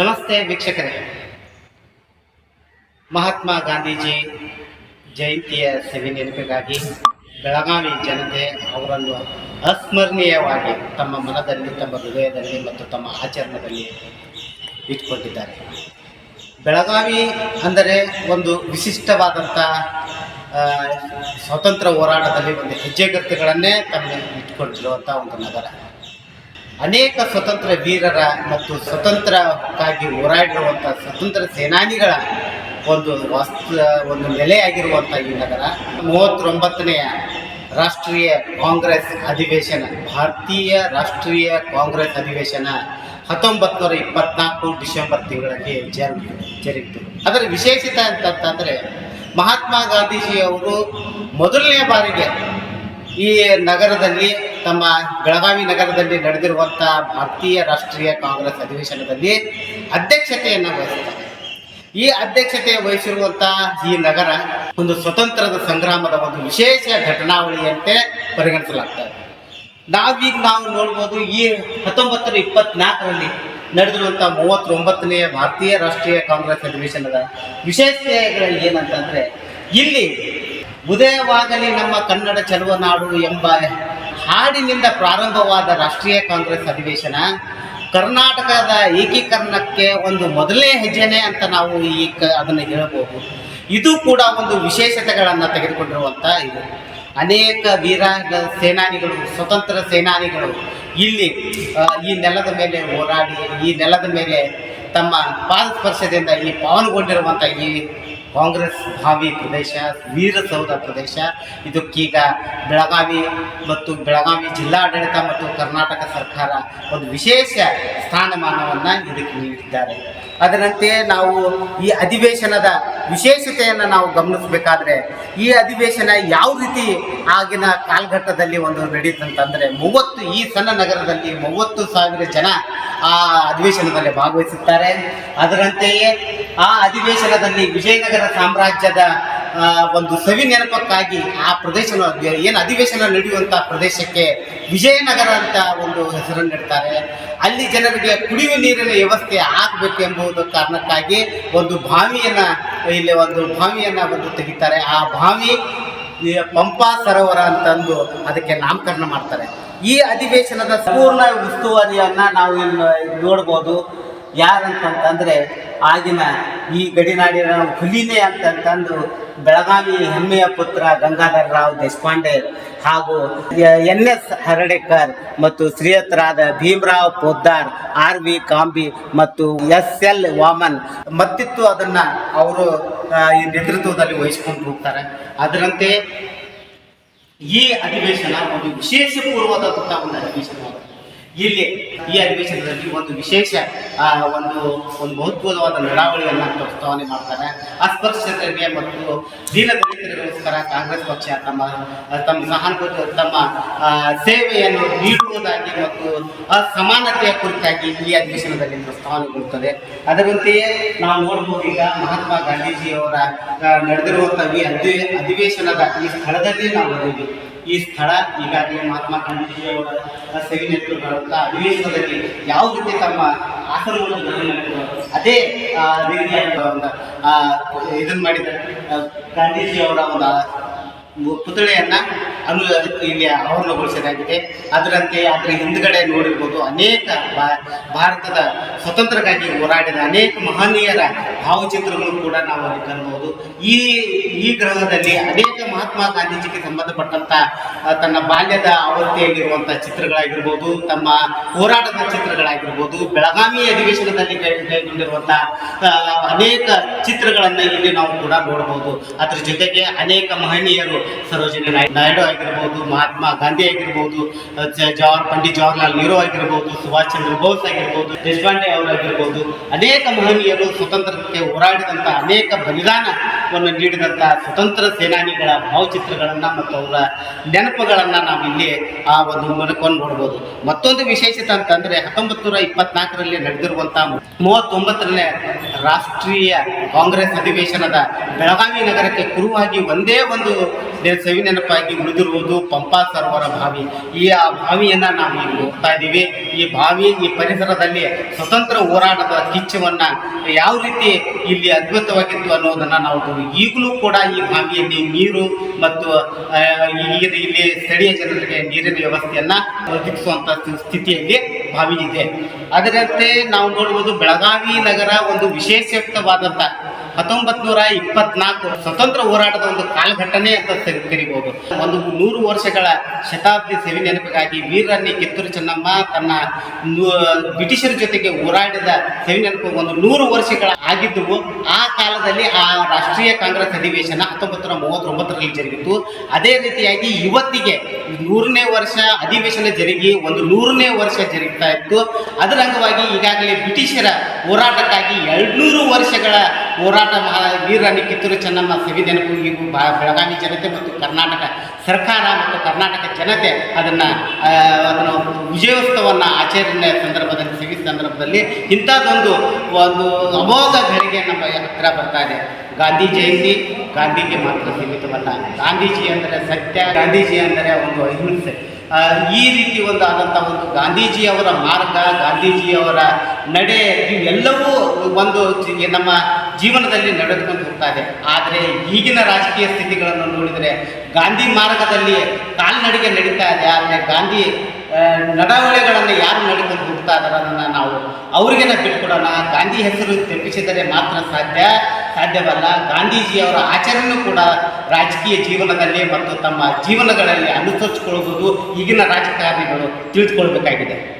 ನಮಸ್ತೆ ವೀಕ್ಷಕರೇ. ಮಹಾತ್ಮ ಗಾಂಧೀಜಿ ಜಯಂತಿಯ ಸವಿ ನೆನಪಿಗಾಗಿ ಬೆಳಗಾವಿ ಜನತೆ ಅವರನ್ನು ಅಸ್ಮರಣೀಯವಾಗಿ ತಮ್ಮ ಮನದಲ್ಲಿ, ತಮ್ಮ ಹೃದಯದಲ್ಲಿ ಮತ್ತು ತಮ್ಮ ಆಚರಣೆಯಲ್ಲಿ ಇಟ್ಕೊಂಡಿದ್ದಾರೆ. ಬೆಳಗಾವಿ ಅಂದರೆ ಒಂದು ವಿಶಿಷ್ಟವಾದಂಥ ಸ್ವತಂತ್ರ ಹೋರಾಟದಲ್ಲಿ ಒಂದು ಹೆಜ್ಜೆಗತ್ತುಗಳನ್ನೇ ತಮ್ಮ ಇಟ್ಕೊಂಡಿರುವಂಥ ಒಂದು ನಗರ. ಅನೇಕ ಸ್ವತಂತ್ರ ವೀರರ ಮತ್ತು ಸ್ವತಂತ್ರಕ್ಕಾಗಿ ಹೋರಾಡಿರುವಂಥ ಸ್ವತಂತ್ರ ಸೇನಾನಿಗಳ ಒಂದು ವಾಸ್ತು, ಒಂದು ನೆಲೆಯಾಗಿರುವಂಥ ಈ ನಗರ. ಮೂವತ್ತೊಂಬತ್ತನೆಯ ರಾಷ್ಟ್ರೀಯ ಕಾಂಗ್ರೆಸ್ ಅಧಿವೇಶನ, ಭಾರತೀಯ ರಾಷ್ಟ್ರೀಯ ಕಾಂಗ್ರೆಸ್ ಅಧಿವೇಶನ ಹತ್ತೊಂಬತ್ತು ನೂರ ಇಪ್ಪತ್ನಾಲ್ಕು ಡಿಸೆಂಬರ್ ತಿಂಗಳಲ್ಲಿ ಜರು ಜರುಗಿತು ಅದರ ವಿಶೇಷತೆ ಅಂತಂತಂದರೆ ಮಹಾತ್ಮ ಗಾಂಧೀಜಿಯವರು ಮೊದಲನೇ ಬಾರಿಗೆ ಈ ನಗರದಲ್ಲಿ, ತಮ್ಮ ಬೆಳಗಾವಿ ನಗರದಲ್ಲಿ ನಡೆದಿರುವಂಥ ಭಾರತೀಯ ರಾಷ್ಟ್ರೀಯ ಕಾಂಗ್ರೆಸ್ ಅಧಿವೇಶನದಲ್ಲಿ ಅಧ್ಯಕ್ಷತೆಯನ್ನು ವಹಿಸುತ್ತಾರೆ ಈ ಅಧ್ಯಕ್ಷತೆ ವಹಿಸಿರುವಂಥ ಈ ನಗರ ಒಂದು ಸ್ವತಂತ್ರದ ಸಂಗ್ರಾಮದ ಒಂದು ವಿಶೇಷ ಘಟನಾವಳಿಯಂತೆ ಪರಿಗಣಿಸಲಾಗ್ತದೆ ನಾವೀಗ ನಾವು ನೋಡ್ಬೋದು, ಈ ಹತ್ತೊಂಬತ್ತರ ಇಪ್ಪತ್ನಾಲ್ಕರಲ್ಲಿ ನಡೆದಿರುವಂಥ ಮೂವತ್ತೊಂಬತ್ತನೆಯ ಭಾರತೀಯ ರಾಷ್ಟ್ರೀಯ ಕಾಂಗ್ರೆಸ್ ಅಧಿವೇಶನದ ವಿಶೇಷತೆಗಳು ಏನಂತಂದರೆ, ಇಲ್ಲಿ ಉದಯವಾಗಲಿ ನಮ್ಮ ಕನ್ನಡ ಚಲುವನಾಡು ಎಂಬ ಹಾಡಿನಿಂದ ಪ್ರಾರಂಭವಾದ ರಾಷ್ಟ್ರೀಯ ಕಾಂಗ್ರೆಸ್ ಅಧಿವೇಶನ ಕರ್ನಾಟಕದ ಏಕೀಕರಣಕ್ಕೆ ಒಂದು ಮೊದಲನೇ ಹೆಜ್ಜೆನೆ ಅಂತ ನಾವು ಈ ಕ ಅದನ್ನು ಹೇಳಬಹುದು. ಇದು ಕೂಡ ಒಂದು ವಿಶೇಷತೆಗಳನ್ನು ತೆಗೆದುಕೊಂಡಿರುವಂಥ ಇದು. ಅನೇಕ ವೀರ ಸೇನಾನಿಗಳು, ಸ್ವತಂತ್ರ ಸೇನಾನಿಗಳು ಇಲ್ಲಿ ಈ ನೆಲದ ಮೇಲೆ ಹೋರಾಡಿ, ಈ ನೆಲದ ಮೇಲೆ ತಮ್ಮ ಪಾದಸ್ಪರ್ಶದಿಂದ ಈ ಪಾವನಗೊಂಡಿರುವಂಥ ಈ ಕಾಂಗ್ರೆಸ್ ಭಾವಿ ಪ್ರದೇಶ, ವೀರಸೌಧ ಪ್ರದೇಶ ಇದಕ್ಕೀಗ ಬೆಳಗಾವಿ ಮತ್ತು ಬೆಳಗಾವಿ ಜಿಲ್ಲಾಡಳಿತ ಮತ್ತು ಕರ್ನಾಟಕ ಸರ್ಕಾರ ಒಂದು ವಿಶೇಷ ಸ್ಥಾನಮಾನವನ್ನು ಇದಕ್ಕೆ ನೀಡಿದ್ದಾರೆ. ಅದರಂತೆ ನಾವು ಈ ಅಧಿವೇಶನದ ವಿಶೇಷತೆಯನ್ನು ನಾವು ಗಮನಿಸಬೇಕಾದ್ರೆ, ಈ ಅಧಿವೇಶನ ಯಾವ ರೀತಿ ಆಗಿನ ಕಾಲಘಟ್ಟದಲ್ಲಿ ಒಂದು ನಡೀತಂತಂದರೆ, ಮೂವತ್ತು ಈ ಸಣ್ಣ ನಗರದಲ್ಲಿ ಮೂವತ್ತು ಸಾವಿರ ಜನ ಆ ಅಧಿವೇಶನದಲ್ಲಿ ಭಾಗವಹಿಸುತ್ತಾರೆ. ಅದರಂತೆಯೇ ಆ ಅಧಿವೇಶನದಲ್ಲಿ ವಿಜಯನಗರ ಸಾಮ್ರಾಜ್ಯದ ಒಂದು ಸವಿ ನೆನಪಕ್ಕಾಗಿ ಆ ಪ್ರದೇಶ ಏನು ಅಧಿವೇಶನ ನಡೆಯುವಂಥ ಪ್ರದೇಶಕ್ಕೆ ವಿಜಯನಗರ ಅಂತ ಒಂದು ಹೆಸರನ್ನು ಇಡ್ತಾರೆ. ಅಲ್ಲಿ ಜನರಿಗೆ ಕುಡಿಯುವ ನೀರಿನ ವ್ಯವಸ್ಥೆ ಆಗಬೇಕೆಂಬುದು ಕಾರಣಕ್ಕಾಗಿ ಒಂದು ಬಾವಿಯನ್ನು ಇಲ್ಲಿ ಒಂದು ಬಾವಿಯನ್ನು ಒಂದು ತೆಗಿತಾರೆ. ಆ ಬಾವಿ ಪಂಪಾ ಸರೋವರ ಅಂತಂದು ಅದಕ್ಕೆ ನಾಮಕರಣ ಮಾಡ್ತಾರೆ. ಈ ಅಧಿವೇಶನದ ಸಂಪೂರ್ಣ ಉಸ್ತುವಾರಿಯನ್ನ ನಾವು ಇಲ್ಲಿ ನೋಡ್ಬೋದು. ಯಾರಂತಂತಂದ್ರೆ ಆಗಿನ ಈ ಗಡಿನಾಡಿನ ಹುಲಿನೇ ಅಂತಂತಂದು ಬೆಳಗಾವಿ ಹೆಮ್ಮೆಯ ಪುತ್ರ ಗಂಗಾಧರ ರಾವ್ ದೇಶಪಾಂಡೆ ಹಾಗೂ ಎನ್ ಎಸ್ ಹರಡೇಕರ್ ಮತ್ತು ಶ್ರೀಯತರಾದ ಭೀಮರಾವ್ ಪೋದ್ದಾರ್, ಆರ್ ವಿ ಕಾಂಬಿ ಮತ್ತು ಎಸ್ ಎಲ್ ವಾಮನ್ ಮತ್ತಿತ್ತು ಅದನ್ನ ಅವರು ಈ ನೇತೃತ್ವದಲ್ಲಿ ವಹಿಸ್ಕೊಂಡು ಹೋಗ್ತಾರೆ. ಅದರಂತೆ ಈ ಅಧಿವೇಶನ ಒಂದು ವಿಶೇಷ ಪೂರ್ವದಂತಹ ಒಂದು ಅಧಿವೇಶನ. ಇಲ್ಲಿ ಈ ಅಧಿವೇಶನದಲ್ಲಿ ಒಂದು ವಿಶೇಷ ಒಂದು ಒಂದು ಮಹತ್ವವಾದ ನಡಾವಳಿಯನ್ನು ಪ್ರಸ್ತಾವನೆ ಮಾಡ್ತಾರೆ. ಅಸ್ಪೃಶ್ಯತೆಗೆ ಮತ್ತು ದೀನದಲಿತರಿಗೋಸ್ಕರ ಕಾಂಗ್ರೆಸ್ ಪಕ್ಷ ತಮ್ಮ ತಮ್ಮ ಸಹಾನುಭೂತಿ, ತಮ್ಮ ಸೇವೆಯನ್ನು ನೀಡುವುದಾಗಿ ಮತ್ತು ಅಸಮಾನತೆಯ ಕುರಿತಾಗಿ ಈ ಅಧಿವೇಶನದಲ್ಲಿ ಪ್ರಸ್ತಾವನೆಗೊಳ್ಳುತ್ತದೆ ಅದರಂತೆಯೇ ನಾವು ನೋಡ್ಬೋದು ಈಗ ಮಹಾತ್ಮ ಗಾಂಧೀಜಿಯವರ ನಡೆದಿರುವಂಥ ಈ ಅಧಿ ಅಧಿವೇಶನದ ಈ ಸ್ಥಳದಲ್ಲಿ ನಾವು ನೋಡಿದ್ವಿ ಈ ಸ್ಥಳ ಈಗಾಗಲೇ ಮಹಾತ್ಮ ಗಾಂಧೀಜಿಯವರ ಸವಿ ನೆನಪುಗಳಂತ ಅಧಿವೇಶನದಲ್ಲಿ ಯಾವ ರೀತಿ ತಮ್ಮ ಆಸನವನ್ನು ಅದೇ ರೀತಿಯಾದ ಒಂದು ಇದನ್ನ ಮಾಡಿದ ಗಾಂಧೀಜಿ ಗಾಂಧೀಜಿಯವರ ಒಂದು ಪುತ್ಥಳಿಯನ್ನ ಅನು ಇಲ್ಲಿ ಆವರಣಗೊಳಿಸಲಾಗಿದೆ. ಅದರಂತೆ ಅದರ ಹಿಂದ್ಗಡೆ ನೋಡಿರ್ಬೋದು ಅನೇಕ ಭಾರತದ ಸ್ವತಂತ್ರಕ್ಕಾಗಿ ಹೋರಾಡಿದ ಅನೇಕ ಮಹನೀಯರ ಭಾವಚಿತ್ರಗಳು ಕೂಡ ನಾವು ಅಲ್ಲಿ ಕಾಣಬಹುದು. ಈ ಈ ಗ್ರಹದಲ್ಲಿ ಅನೇಕ ಮಹಾತ್ಮ ಗಾಂಧೀಜಿಗೆ ಸಂಬಂಧಪಟ್ಟಂತ ತನ್ನ ಬಾಲ್ಯದ ಅವಸ್ಥೆಯಲ್ಲಿರುವಂಥ ಚಿತ್ರಗಳಾಗಿರ್ಬೋದು, ತಮ್ಮ ಹೋರಾಟದ ಚಿತ್ರಗಳಾಗಿರ್ಬೋದು, ಬೆಳಗಾವಿ ಅಧಿವೇಶನದಲ್ಲಿ ಕೈಗೊಂಡಿರುವಂಥ ಅನೇಕ ಚಿತ್ರಗಳನ್ನು ಇಲ್ಲಿ ನಾವು ಕೂಡ ನೋಡಬಹುದು. ಅದ್ರ ಜೊತೆಗೆ ಅನೇಕ ಮಹನೀಯರು ಸರೋಜಿನಿ ನಾಯ್- ನಾಯ್ಡು ಆಗಿರ್ಬೋದು, ಮಹಾತ್ಮ ಗಾಂಧಿ ಆಗಿರ್ಬೋದು ಜವಾಹರ್, ಪಂಡಿತ್ ಜವಾಹರ್ಲಾಲ್ ನೆಹರು ಆಗಿರ್ಬೋದು, ಸುಭಾಷ್ ಚಂದ್ರ ಬೋಸ್ ಆಗಿರ್ಬೋದು, ದೇಶಪಾಂಡೆ ಅವರಾಗಿರ್ಬೋದು ಅನೇಕ ಮಹನೀಯರು ಸ್ವತಂತ್ರಕ್ಕೆ ಹೋರಾಡಿದಂಥ ಅನೇಕ ಬಲಿದಾನವನ್ನು ನೀಡಿದಂಥ ಸ್ವತಂತ್ರ ಸೇನಾನಿಗಳ ಭಾವಚಿತ್ರಗಳನ್ನು ಮತ್ತು ಅವರ ನೆನಪುಗಳನ್ನು ನಾವು ಇಲ್ಲಿ ಆ ಒಂದು ಮನಕೊಂಡು ನೋಡ್ಬೋದು. ಮತ್ತೊಂದು ವಿಶೇಷತೆ ಅಂತಂದರೆ ಹತ್ತೊಂಬತ್ತು ನೂರ ಇಪ್ಪತ್ನಾಲ್ಕರಲ್ಲಿ ನಡೆದಿರುವಂಥ ಮೂವತ್ತೊಂಬತ್ತರಲ್ಲೇ ರಾಷ್ಟ್ರೀಯ ಕಾಂಗ್ರೆಸ್ ಅಧಿವೇಶನದ ಬೆಳಗಾವಿ ನಗರಕ್ಕೆ ಕುರುವಾಗಿ ಒಂದೇ ಒಂದು ಸವಿ ನೆನಪಾಗಿ ಉಳಿದಿರುವುದು ಪಂಪಾ ಸರೋವರ ಬಾವಿ. ಈ ಆ ಬಾವಿಯನ್ನು ನಾವು ಈಗ ನೋಡ್ತಾ ಇದ್ದೀವಿ. ಈ ಬಾವಿ ಈ ಪರಿಸರದಲ್ಲಿ ಸ್ವತಂತ್ರ ಹೋರಾಟದ ಕಿಚ್ಚವನ್ನು ಯಾವ ರೀತಿ ಇಲ್ಲಿ ಅದ್ಭುತವಾಗಿತ್ತು ಅನ್ನೋದನ್ನು ನಾವು ಈಗಲೂ ಕೂಡ ಈ ಬಾವಿಯಲ್ಲಿ ನೀರು ಮತ್ತು ಇಲ್ಲಿ ಸ್ಥಳೀಯ ಜನರಿಗೆ ನೀರಿನ ವ್ಯವಸ್ಥೆಯನ್ನು ಒದಗಿಸುವಂಥ ಸ್ಥಿತಿಯಲ್ಲಿ ಬಾವಿ ಇದೆ. ಅದರಂತೆ ನಾವು ನೋಡ್ಬೋದು ಬೆಳಗಾವಿ ನಗರ ಒಂದು ವಿಶೇಷಯುಕ್ತವಾದಂಥ ಹತ್ತೊಂಬತ್ತು ನೂರ ಇಪ್ಪತ್ನಾಲ್ಕು ಸ್ವತಂತ್ರ ಹೋರಾಟದ ಒಂದು ಕಾಲಘಟ್ಟನೆ ಅಂತ ಕರಿಬಹುದು ಒಂದು ನೂರು ವರ್ಷಗಳ ಶತಾಬ್ದಿ ಸೇವೆ ನೆನಪಿಗಾಗಿ ವೀರನ್ನಿ ಕಿತ್ತೂರು ಚೆನ್ನಮ್ಮ ತನ್ನ ಬ್ರಿಟಿಷರ ಜೊತೆಗೆ ಹೋರಾಡಿದ ಸೇವೆ ನೆನಪು ಒಂದು ನೂರು ವರ್ಷಗಳ ಆಗಿದ್ದವು. ಆ ಕಾಲದಲ್ಲಿ ಆ ರಾಷ್ಟ್ರೀಯ ಕಾಂಗ್ರೆಸ್ ಅಧಿವೇಶನ ಹತ್ತೊಂಬತ್ತು ನೂರ ಮೂವತ್ತೊಂಬತ್ತರಲ್ಲಿ ಜರುಗಿತು. ಅದೇ ರೀತಿಯಾಗಿ ಇವತ್ತಿಗೆ ನೂರನೇ ವರ್ಷ ಅಧಿವೇಶನ ಜರುಗಿ ಒಂದು ನೂರನೇ ವರ್ಷ ಜರುಗ್ತಾ ಇತ್ತು. ಅದರ ಅಂಗವಾಗಿ ಈಗಾಗಲೇ ಬ್ರಿಟಿಷರ ಹೋರಾಟಕ್ಕಾಗಿ ಎರಡ್ನೂರು ವರ್ಷಗಳ ಹೋರಾಟ ಮಹಾ ವೀರರಾಣಿ ಕಿತ್ತೂರು ಚೆನ್ನಮ್ಮ ಸವಿ ಈಗ ಬ- ಬೆಳಗಾವಿ ಜನತೆ ಮತ್ತು ಕರ್ನಾಟಕ ಸರ್ಕಾರ ಮತ್ತು ಕರ್ನಾಟಕ ಜನತೆ ಅದನ್ನು ಅದನ್ನು ವಿಜಯೋತ್ಸವವನ್ನು ಆಚರಣೆ ಸಂದರ್ಭದಲ್ಲಿ ಸವಿ ಸಂದರ್ಭದಲ್ಲಿ ಇಂಥದ್ದೊಂದು ಒಂದು ಅಮೋಘ ಘಳಿಗೆ ನಮ್ಮ ಹತ್ರ ಬರ್ತಾ ಇದೆ. ಗಾಂಧಿ ಜಯಂತಿ ಗಾಂಧಿಗೆ ಮಾತ್ರ ಸೀಮಿತವಲ್ಲ. ಗಾಂಧೀಜಿ ಅಂದರೆ ಸತ್ಯ, ಗಾಂಧೀಜಿ ಅಂದರೆ ಒಂದು ಅಹಿಂಸೆ ಈ ರೀತಿ ಒಂದು ಆದಂಥ ಒಂದು ಗಾಂಧೀಜಿಯವರ ಮಾರ್ಗ, ಗಾಂಧೀಜಿಯವರ ನಡೆ, ಇವೆಲ್ಲವೂ ಒಂದು ನಮ್ಮ ಜೀವನದಲ್ಲಿ ನಡೆದುಕೊಂಡು ಹೋಗ್ತಾ ಇದೆ. ಆದರೆ ಈಗಿನ ರಾಜಕೀಯ ಸ್ಥಿತಿಗಳನ್ನು ನೋಡಿದರೆ ಗಾಂಧಿ ಮಾರ್ಗದಲ್ಲಿ ಕಾಲ್ನಡಿಗೆ ನಡೀತಾ ಇದೆ. ಆದರೆ ಗಾಂಧಿ ನಡಾವಳಿಗಳನ್ನು ಯಾರು ನಡ್ಕೊಂಡು ಅದನ್ನು ನಾವು ಅವರಿಗೆ ಬಿಟ್ಕೊಡೋಣ ಗಾಂಧಿ ಹೆಸರು ತೆಪ್ಪಿಸಿದರೆ ಮಾತ್ರ ಸಾಧ್ಯ, ಸಾಧ್ಯವಲ್ಲ. ಗಾಂಧೀಜಿಯವರ ಆಚರಣೆಯೂ ಕೂಡ ರಾಜಕೀಯ ಜೀವನದಲ್ಲಿ ಮತ್ತು ತಮ್ಮ ಜೀವನಗಳಲ್ಲಿ ಅನುಸರಿಸಿಕೊಳ್ಳುವುದು ಈಗಿನ ರಾಜಕಾರಣಿಗಳು ತಿಳಿದುಕೊಳ್ಬೇಕಾಗಿದೆ.